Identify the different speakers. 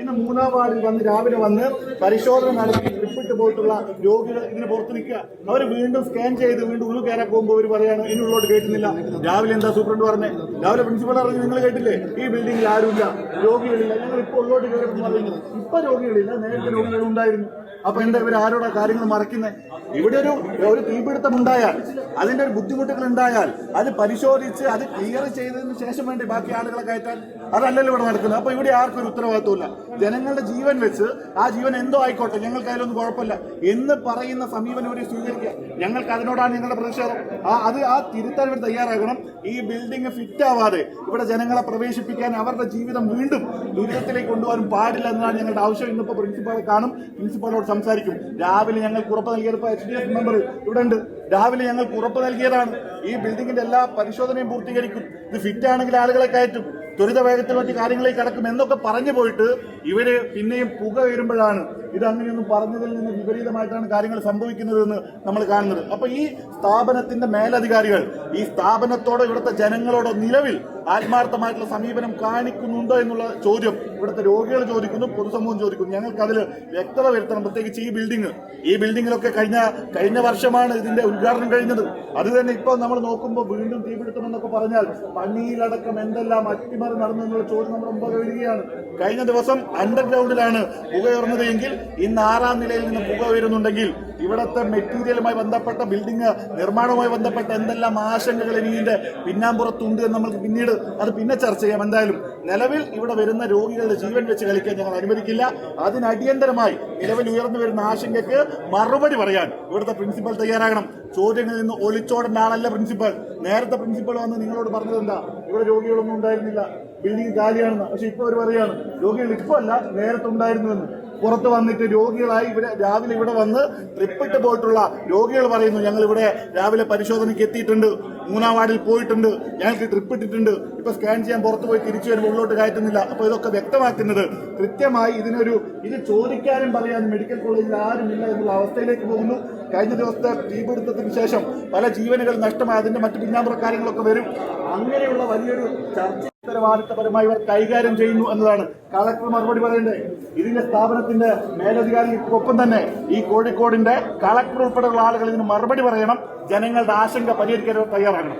Speaker 1: ഇന്ന് മൂന്നാം വാർഡിൽ വന്ന് രാവിലെ വന്ന് പരിശോധന നടത്തി ട്രിപ്പിട്ട് പോയിട്ടുള്ള രോഗികൾ ഇതിന് പുറത്ത് നിൽക്കുക. അവർ വീണ്ടും സ്കാൻ ചെയ്ത് വീണ്ടും ഉള്ളിൽ കയറാൻ പോകുമ്പോൾ അവർ പറയാണ് ഇതിനുള്ളോട്ട് കേട്ടുന്നില്ല. രാവിലെ എന്താ സൂപ്രണ്ട് പറഞ്ഞേ? രാവിലെ പ്രിൻസിപ്പൾ പറഞ്ഞു നിങ്ങൾ കേട്ടില്ലേ? ഈ ബിൽഡിംഗിൽ ആരുമില്ല. രോഗികളില്ല. ഞങ്ങൾ ഇപ്പോൾ ഉള്ളോട്ട് കയറി പറയുന്നത് ഇപ്പൊ രോഗികളില്ല നേരത്തെ രോഗികൾ ഉണ്ടായിരുന്നു. അപ്പൊ എന്താ ഇവർ ആരോടാ കാര്യങ്ങൾ മറക്കുന്നത് ഇവിടെ ഒരു ഒരു തീപിടുത്തം ഉണ്ടായാൽ അതിന്റെ ഒരു ബുദ്ധിമുട്ടുകൾ ഉണ്ടായാൽ അത് പരിശോധിച്ച് അത് ക്ലിയർ ചെയ്തതിന് ശേഷം വേണ്ടി ബാക്കി ആളുകളെ കയറ്റാൻ? അതല്ലല്ലോ ഇവിടെ നടക്കുന്നത്. അപ്പൊ ഇവിടെ ആർക്കും ഒരു ഉത്തരവാദിത്വമില്ല ജനങ്ങളുടെ ജീവൻ വെച്ച് ആ ജീവൻ എന്തോ ആയിക്കോട്ടെ ഞങ്ങൾക്ക് അതിലൊന്നും കുഴപ്പമില്ല. എന്ന് പറയുന്ന സമീപനം ഒരു സ്വീകരിക്കുക. ഞങ്ങൾക്ക് അതിനോടാണ് ഞങ്ങളുടെ പ്രതിഷേധം. ആ അത് ആ തിരുത്താൻ വേണ്ടി തയ്യാറാകണം. ഈ ബിൽഡിംഗ് ഫിറ്റ് ആവാതെ ഇവിടെ ജനങ്ങളെ പ്രവേശിപ്പിക്കാൻ അവരുടെ ജീവിതം വീണ്ടും ദുരിതത്തിലേക്ക് കൊണ്ടുപോകാൻ പാടില്ല എന്നതാണ് ഞങ്ങളുടെ ആവശ്യം. ഇന്നിപ്പോൾ പ്രിൻസിപ്പാളെ കാണും പ്രിൻസിപ്പാളോട് സംസാരിക്കും. രാവിലെ ഞങ്ങൾ ഉറപ്പ് നൽകിയത് ഇപ്പൊ എച്ച് ഡി എഫ് മെമ്പർ ഇവിടെ ഉണ്ട്. രാവിലെ ഞങ്ങൾക്ക് ഉറപ്പ് നൽകിയതാണ്. ഈ ബിൽഡിംഗിന്റെ എല്ലാ പരിശോധനയും പൂർത്തീകരിക്കും. ഇത് ഫിറ്റ് ആണെങ്കിൽ ആളുകളെ കയറ്റും. ത്വരിത വേഗത്തിൽ മറ്റു കാര്യങ്ങളിൽ കിടക്കും എന്നൊക്കെ പറഞ്ഞു പോയിട്ട് ഇവർ പിന്നെയും പുക വരുമ്പോഴാണ് ഇത് അങ്ങനെയൊന്നും പറഞ്ഞതിൽ നിന്ന് വിപരീതമായിട്ടാണ് കാര്യങ്ങൾ സംഭവിക്കുന്നതെന്ന് നമ്മൾ കാണുന്നത്. അപ്പൊ ഈ സ്ഥാപനത്തിന്റെ മേലധികാരികൾ ഈ സ്ഥാപനത്തോടോ ഇവിടുത്തെ ജനങ്ങളോടോ നിലവിൽ ആത്മാർത്ഥമായിട്ടുള്ള സമീപനം കാണിക്കുന്നുണ്ടോ എന്നുള്ള ചോദ്യം ഇവിടുത്തെ രോഗികൾ ചോദിക്കുന്നു പൊതുസമൂഹം ചോദിക്കുന്നു. ഞങ്ങൾക്ക് അതിൽ വ്യക്തത വരുത്തണം. പ്രത്യേകിച്ച് ഈ ബിൽഡിംഗ് ഈ ബിൽഡിങ്ങിലൊക്കെ കഴിഞ്ഞ കഴിഞ്ഞ വർഷമാണ് ഇതിന്റെ ഉദ്ഘാടനം കഴിഞ്ഞത്. അത് തന്നെ ഇപ്പോൾ നമ്മൾ നോക്കുമ്പോൾ വീണ്ടും തീപിടുത്തമെന്നൊക്കെ പറഞ്ഞാൽ പണിയിലടക്കം എന്തെല്ലാം അട്ടിമറി നടന്നു എന്നുള്ള ചോദ്യം നമ്മുടെ മുമ്പ് വരികയാണ്. കഴിഞ്ഞ ദിവസം അണ്ടർഗ്രൗണ്ടിലാണ് പുക ഉയർന്നത് എങ്കിൽ ഇന്ന് ആറാം നിലയിൽ നിന്ന് പുക ഉയരുന്നുണ്ടെങ്കിൽ ഇവിടുത്തെ മെറ്റീരിയലുമായി ബന്ധപ്പെട്ട ബിൽഡിംഗ് നിർമ്മാണവുമായി ബന്ധപ്പെട്ട എന്തെല്ലാം ആശങ്കകൾ ഇനി ഇതിന്റെ പിന്നാമ്പുറത്തുണ്ട് എന്ന് നമുക്ക് പിന്നീട് അത് പിന്നെ ചർച്ച ചെയ്യാം. എന്തായാലും നിലവിൽ ഇവിടെ വരുന്ന രോഗികളുടെ ജീവൻ വെച്ച് കളിക്കാൻ ഞങ്ങൾ അനുവദിക്കില്ല. അതിനടിയന്തരമായി നിലവിൽ ഉയർന്നു വരുന്ന ആശങ്കയ്ക്ക് മറുപടി പറയാൻ ഇവിടുത്തെ പ്രിൻസിപ്പൽ തയ്യാറാകണം. ചോദ്യങ്ങളിൽ നിന്ന് ഒളിച്ചോടേണ്ട ആളല്ല പ്രിൻസിപ്പൽ. നേരത്തെ പ്രിൻസിപ്പൽ വന്ന് നിങ്ങളോട് പറഞ്ഞത് എന്താ ഇവിടെ രോഗികളൊന്നും ഉണ്ടായിരുന്നില്ല. ബിൽഡിംഗ് കാലിയാണെന്ന്. പക്ഷെ ഇപ്പോൾ അവർ പറയാണ് രോഗികൾ ഇപ്പോൾ അല്ല നേരത്തെ ഉണ്ടായിരുന്നുവെന്ന്. പുറത്ത് വന്നിട്ട് രോഗികളായി ഇവിടെ രാവിലെ ഇവിടെ വന്ന് ട്രിപ്പിട്ട് പോയിട്ടുള്ള രോഗികൾ പറയുന്നു ഞങ്ങൾ ഇവിടെ രാവിലെ പരിശോധനയ്ക്ക് എത്തിയിട്ടുണ്ട്. മൂന്നാം വാർഡിൽ പോയിട്ടുണ്ട് ഞങ്ങൾക്ക് ട്രിപ്പ് ഇട്ടിട്ടുണ്ട്. ഇപ്പൊ സ്കാൻ ചെയ്യാൻ പുറത്തു പോയി തിരിച്ചു വരുമ്പോൾ ഉള്ളോട്ട് കയറ്റുന്നില്ല. അപ്പൊ ഇതൊക്കെ വ്യക്തമാക്കുന്നത്. കൃത്യമായി ഇതിനൊരു ഇത് ചോദിക്കാനും പറയാനും മെഡിക്കൽ കോളേജിൽ ആരുമില്ല എന്നുള്ള അവസ്ഥയിലേക്ക് പോകുന്നു. കഴിഞ്ഞ ദിവസത്തെ തീപിടുത്തത്തിന് ശേഷം പല ജീവനുകൾ നഷ്ടമായി. അതിന്റെ മറ്റു പിന്നാമ്പുറ കാര്യങ്ങളൊക്കെ വരും. അങ്ങനെയുള്ള വലിയൊരു ചർച്ച ഉത്തരവാദിത്തപരമായി ഇവർ കൈകാര്യം ചെയ്യുന്നു എന്നതാണ്. കളക്ടർ മറുപടി പറയേണ്ടത് ഇതിന്റെ സ്ഥാപനത്തിന്റെ മേലധികാരിക്കൊപ്പം തന്നെ ഈ കോഴിക്കോടിന്റെ കളക്ടർ ഉൾപ്പെടെയുള്ള ആളുകൾ ഇതിന് മറുപടി പറയണം ജനങ്ങളുടെ ആശങ്ക പരിഹരിക്കാൻ തയ്യാറാകണം.